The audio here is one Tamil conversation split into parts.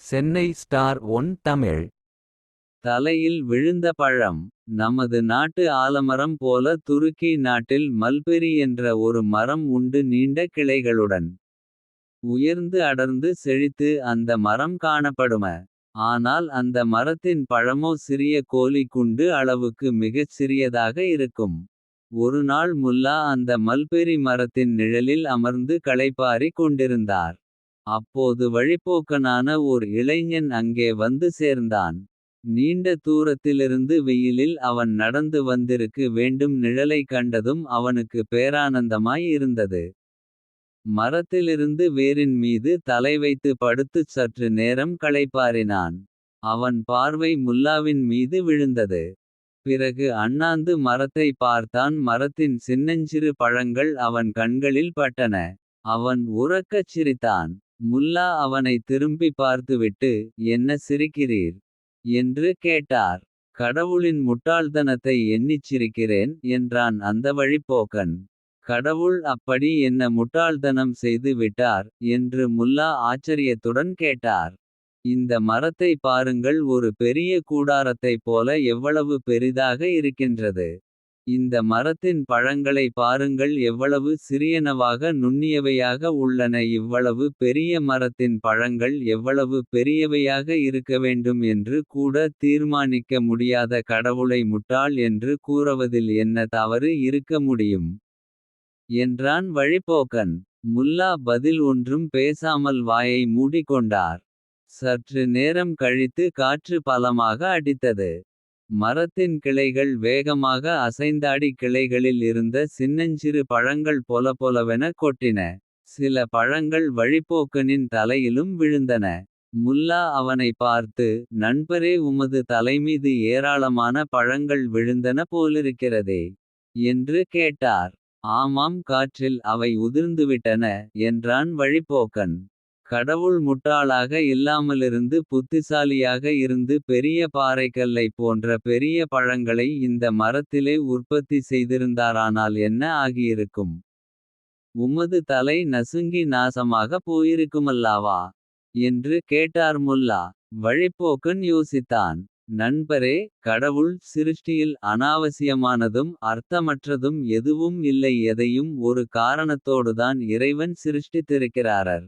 Chennai star one Tamil. தலையில் விழுந்த பழம். நமது நாட்டு ஆலமரம் போல துருக்கி நாட்டில் மல்பெரி என்ற ஒரு மரம் உண்டு நீண்ட கிளைகளுடன். உயர்ந்து அடர்ந்து செழித்து அந்த மரம் காணப்படும. ஆனால் அந்த மரத்தின் பழமோ சிறிய கோலி குண்டு அளவுக்கு மிகச் சிறியதாக இருக்கும். ஒருநாள் முல்லா அந்த மல்பெரி மரத்தின் நிழலில் அமர்ந்து களைப்பாரிக் கொண்டிருந்தார். அப்போது வழிப்போக்கனான ஓர் இளைஞன் அங்கே வந்து சேர்ந்தான். நீண்ட தூரத்திலிருந்து வெயிலில் அவன் நடந்து வந்திருக்கு வேண்டும் நிழலைக் கண்டதும் அவனுக்கு பேரானந்தமாய் இருந்தது. மரத்திலிருந்து வேரின் மீது தலைவைத்து படுத்துச் சற்று நேரம் களைப்பாறினான். அவன் பார்வை முல்லாவின் மீது விழுந்தது. பிறகு அண்ணாந்து மரத்தை பார்த்தான் மரத்தின் சின்னஞ்சிறு பழங்கள் அவன் கண்களில் பட்டன. அவன் உறக்கச் சிரித்தான். முல்லா அவனை திரும்பி பார்த்துவிட்டு என்ன சிரிக்கிறீர். என்று கேட்டார். கடவுளின் முட்டாள்தனத்தை எண்ணிச் சிரிக்கிறேன் என்றான் அந்த வழிப்போக்கன். கடவுள் அப்படி என்ன முட்டாள்தனம் செய்து விட்டார். என்று முல்லா ஆச்சரியத்துடன் கேட்டார். இந்த மரத்தை பாருங்கள் ஒரு பெரிய கூடாரத்தைப் போல எவ்வளவு பெரிதாக இருக்கின்றது. இந்த மரத்தின் பழங்களை பாருங்கள் எவ்வளவு சிறியனவாக நுண்ணியவையாக உள்ளன இவ்வளவு பெரிய மரத்தின் பழங்கள் எவ்வளவு பெரியவையாக இருக்க வேண்டும் என்று கூட தீர்மானிக்க முடியாத கடவுளை முட்டாள் என்று கூறவதில் என்ன தவறு இருக்க முடியும். என்றான் வழிபோக்கன் முல்லா பதில் ஒன்றும் பேசாமல் வாயை மூடிக்கொண்டார். சற்று நேரம் கழித்து காற்று பலமாக அடித்தது. மரத்தின் கிளைகள் வேகமாக அசைந்தாடி கிளைகளில் இருந்த சின்னஞ்சிறு பழங்கள் பொலபொலவென கொட்டின. சில பழங்கள் வழிப்போக்கனின் தலையிலும் விழுந்தன. முல்லா அவனை பார்த்து நண்பரே உமது தலைமீது ஏராளமான பழங்கள் விழுந்தன போலிருக்கிறதே. என்று கேட்டார். ஆமாம் காற்றில் அவை உதிர்ந்துவிட்டன. என்றான் வழிப்போக்கன். கடவுள் முட்டாளாக இல்லாமலிருந்து புத்திசாலியாக இருந்து பெரிய பாறைக்கல்லை போன்ற பெரிய பழங்களை இந்த மரத்திலே உற்பத்தி செய்திருந்தாரானால் என்ன ஆகியிருக்கும். உமது தலை நசுங்கி நாசமாக போயிருக்குமல்லாவா. என்று கேட்டார் முல்லா. வழிப்போக்கன் யோசித்தான். நண்பரே கடவுள் சிருஷ்டியில் அனாவசியமானதும் அர்த்தமற்றதும் எதுவும் இல்லை எதையும் ஒரு காரணத்தோடுதான் இறைவன் சிருஷ்டித்திருக்கிறாரர்.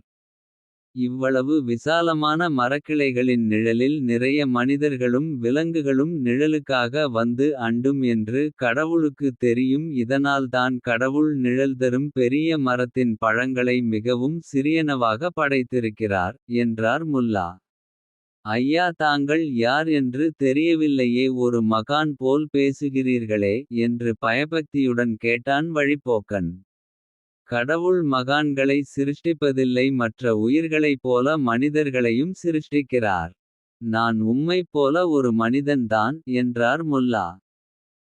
இவ்வளவு விசாலமான மரக்கிளைகளின் நிழலில் நிறைய மனிதர்களும் விலங்குகளும் நிழலுக்காக வந்து அண்டும் என்று கடவுளுக்கு தெரியும் இதனால்தான் கடவுள் நிழல் தரும் பெரிய மரத்தின் பழங்களை மிகவும் சிறியனவாக படைத்திருக்கிறார். என்றார் முல்லா. ஐயா தாங்கள் யார் என்று தெரியவில்லையே ஒரு மகான் போல் பேசுகிறீர்களே. என்று பயபக்தியுடன் கேட்டான் வழிப்போக்கன். கடவுள் மகான்களை சிருஷ்டிப்பதில்லை மற்ற உயிர்களைப் போல மனிதர்களையும் சிருஷ்டிக்கிறார். நான் உம்மைப் போல ஒரு மனிதன்தான் என்றார் முல்லா.